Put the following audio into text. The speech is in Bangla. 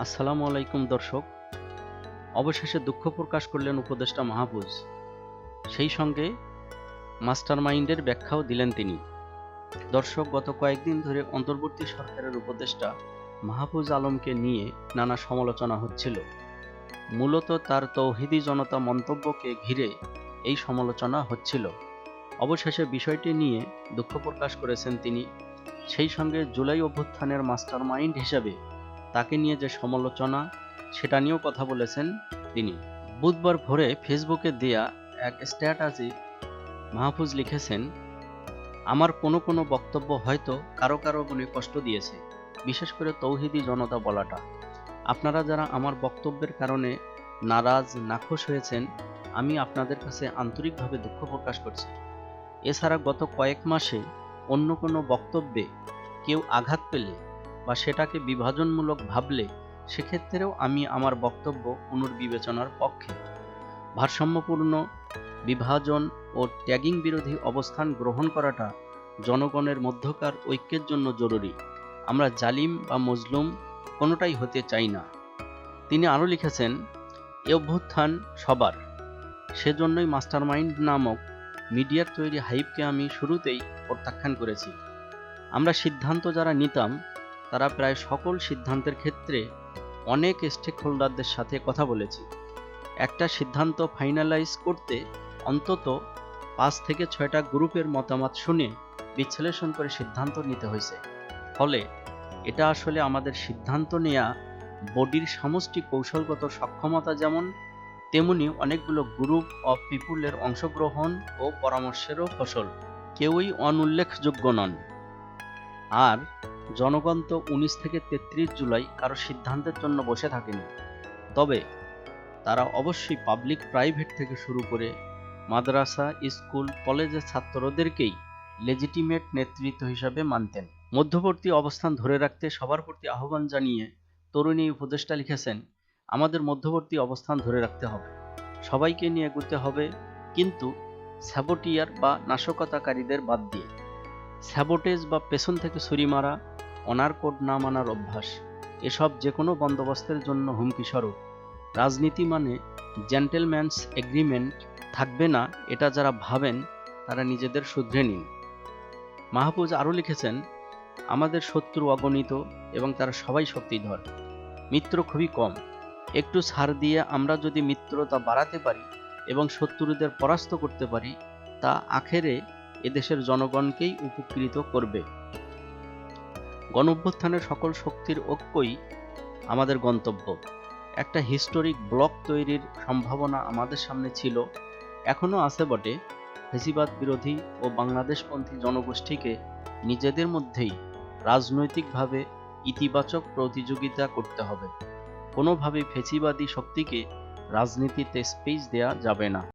আসসালামু আলাইকুম দর্শক। অবশেষে দুঃখ প্রকাশ করলেন উপদেষ্টা মাহফুজ। সেই সঙ্গে মাস্টার মাইন্ডের ব্যাখ্যাও দিলেন তিনি। দর্শক, গত কয়েকদিন ধরে অন্তর্বর্তী সরকারের উপদেষ্টা মাহফুজ আলমকে নিয়ে নানা সমালোচনা হচ্ছিল। মূলত তার তৌহিদি জনতা মন্তব্যকে ঘিরে এই সমালোচনা হচ্ছিল। অবশেষে বিষয়টি নিয়ে দুঃখ প্রকাশ করেছেন তিনি। সেই সঙ্গে জুলাই অভ্যুত্থানের মাস্টার মাইন্ড হিসেবে তাকে নিয়ে যে সমালোচনা, সেটা নিয়েও কথা বলেছেন তিনি। বুধবার ভোরে ফেসবুকে দেয়া এক স্ট্যাটাসে মাহফুজ লিখেছেন, আমার কোনো কোনো বক্তব্য হয়তো কারও কারও মনে কষ্ট দিয়েছে, বিশেষ করে তৌহিদি জনতা বলাটা। আপনারা যারা আমার বক্তব্যের কারণে নারাজ, নাখোশ হয়েছেন, আমি আপনাদের কাছে আন্তরিকভাবে দুঃখ প্রকাশ করছি। এছাড়া গত কয়েক মাসে অন্য কোনো বক্তব্যে কেউ আঘাত পেলে বা সেটাকে বিভাজনমূলক ভাবলে সেক্ষেত্রেও আমি আমার বক্তব্য পুনর্বিবেচনার পক্ষে। ভারসাম্যপূর্ণ বিভাজন ও ট্যাগিং বিরোধী অবস্থান গ্রহণ করাটা জনগণের মধ্যকার ঐক্যের জন্য জরুরি। আমরা জালিম বা মজলুম কোনোটাই হতে চাই না। তিনি আরও লিখেছেন, এ অভ্যুত্থান সবার। সেজন্যই মাস্টারমাইন্ড নামক মিডিয়ার তৈরি হাইপকে আমি শুরুতেই প্রত্যাখ্যান করেছি। আমরা সিদ্ধান্ত যারা নিতাম তারা প্রায় সকল সিদ্ধান্তের ক্ষেত্রে অনেক স্টেক হোল্ডারদের সাথে কথা বলেছি। একটা সিদ্ধান্ত ফাইনালাইজ করতে অন্তত পাঁচ থেকে ছয়টা গ্রুপের মতামত শুনে বিশ্লেষণ করে সিদ্ধান্ত নিতে হয়েছে। ফলে এটা আসলে আমাদের সিদ্ধান্ত নেয়া, বডির সমষ্টি কৌশলগত সক্ষমতা যেমন, তেমনি অনেকগুলো গ্রুপ অফ পিপুলের অংশগ্রহণ ও পরামর্শেরও ফসল। কেউই অনুল্লেখযোগ্য নন। আর জনগণ তো উনিশ থেকে তেত্রিশ জুলাই কারও সিদ্ধান্তের জন্য বসে থাকেনি। তবে তারা অবশ্যই পাবলিক প্রাইভেট থেকে শুরু করে মাদ্রাসা, স্কুল, কলেজের ছাত্রদেরকেই লেজিটিমেট নেতৃত্ব হিসাবে মানতেন। মধ্যবর্তী অবস্থান ধরে রাখতে সবার প্রতি আহ্বান জানিয়ে তরুণী উপদেষ্টা লিখেছেন, আমাদের মধ্যবর্তী অবস্থান ধরে রাখতে হবে। সবাইকে নিয়ে এগোতে হবে, কিন্তু স্যাবোটিয়ার বা নাশকতাকারীদের বাদ দিয়ে। স্যাবোটেজ বা পেছন থেকে ছুরি মারা অনার কোড না মানার অভ্যাস, এসব যে কোনো বন্দোবস্তের জন্য হুমকি স্বরূপ। রাজনীতি মানে জেন্টেলম্যানস এগ্রিমেন্ট থাকবে না, এটা যারা ভাবেন, তারা নিজেদের শুধরে নিন। মাহফুজ আরও লিখেছেন, আমাদের শত্রু অগণিত এবং তারা সবাই শক্তিধর। মিত্র খুবই কম। একটু ছাড় দিয়ে আমরা যদি মিত্রতা বাড়াতে পারি এবং শত্রুদের পরাস্ত করতে পারি, তা আখেরে এদেশের জনগণকেই উপকৃত করবে। গণঅভ্যুত্থানের সকল শক্তির ঐক্যই আমাদের গন্তব্য। একটা হিস্টোরিক ব্লক তৈরির সম্ভাবনা আমাদের সামনে ছিল, এখনও আছে বটে। ফেসিবাদ বিরোধী ও বাংলাদেশপন্থী জনগোষ্ঠীকে নিজেদের মধ্যেই রাজনৈতিকভাবে ইতিবাচক প্রতিযোগিতা করতে হবে। কোনোভাবেই ফেসিবাদী শক্তিকে রাজনীতিতে স্পেস দেয়া যাবে না।